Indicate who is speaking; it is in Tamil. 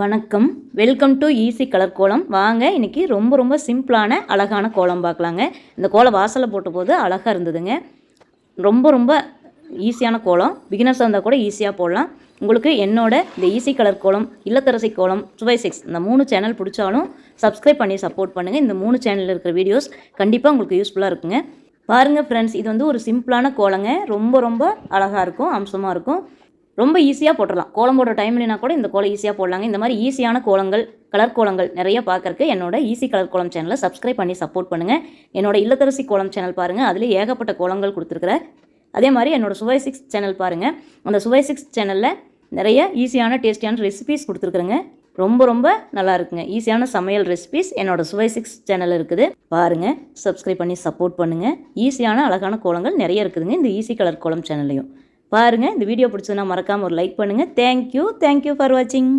Speaker 1: வணக்கம். வெல்கம் டு ஈஸி கலர் கோலம் வாங்க இன்றைக்கி ரொம்ப ரொம்ப சிம்பிளான அழகான கோலம் பார்க்கலாங்க. இந்த கோலம் வாசலில் போட்டபோது அழகாக இருந்ததுங்க. ரொம்ப ரொம்ப ஈஸியான கோலம். பிகினர்ஸாக இருந்தால் கூட ஈஸியாக போடலாம். உங்களுக்கு என்னோட இந்த ஈஸி கலர் கோலம் இல்லத்தரசி கோலம் சுவை சிக்ஸ் இந்த மூணு சேனல் பிடிச்சாலும் சப்ஸ்கிரைப் பண்ணி சப்போர்ட் பண்ணுங்கள் இந்த மூணு சேனலில் இருக்கிற வீடியோஸ் கண்டிப்பாக உங்களுக்கு யூஸ்ஃபுல்லாக இருக்குங்க. பாருங்கள் ஃப்ரெண்ட்ஸ் இது வந்து ஒரு சிம்பிளான கோலங்க. ரொம்ப ரொம்ப அழகாக இருக்கும் அம்சமாக இருக்கும். ரொம்ப ஈஸியாக போட்டுடலாம் கோலம் போடுற டைம் இல்லைனா கூட இந்த கோலம் ஈஸியாக போடலாங்க. இந்த மாதிரி ஈஸியான கோலங்கள் கலர் கோலங்கள் நிறைய பார்க்கறக்கு என்னோட ஈஸி கலர் கோலம் சேனலை சப்ஸ்கிரைப் பண்ணி சப்போர்ட் பண்ணுங்கள் என்னோட இல்லத்தரசி கோலம் சேனல் பாருங்கள் அதில் ஏகப்பட்ட கோலங்கள் கொடுத்துருக்குறேன். அதே மாதிரி என்னோட சுவை சிக்ஸ் சேனல் பாருங்கள் அந்த சுவை சிக்ஸ் சேனலில் நிறைய ஈஸியான டேஸ்டியான ரெசிபீஸ் கொடுத்துருக்குறேங்க. ரொம்ப ரொம்ப நல்லா இருக்குங்க. ஈஸியான சமையல் ரெசிபீஸ் என்னோட சுவை சிக்ஸ் சேனல் இருக்குது. பாருங்கள் சப்ஸ்கிரைப் பண்ணி சப்போர்ட் பண்ணுங்கள் ஈஸியான அழகான கோலங்கள் நிறைய இருக்குதுங்க. இந்த ஈஸி கலர் கோலம் சேனல்லையும் பாருங்கள் இந்த வீடியோ பிடிச்சதுன்னா மறக்காமல் ஒரு லைக் பண்ணுங்கள் தேங்க்யூ தேங்க்யூ ஃபார் வாட்சிங்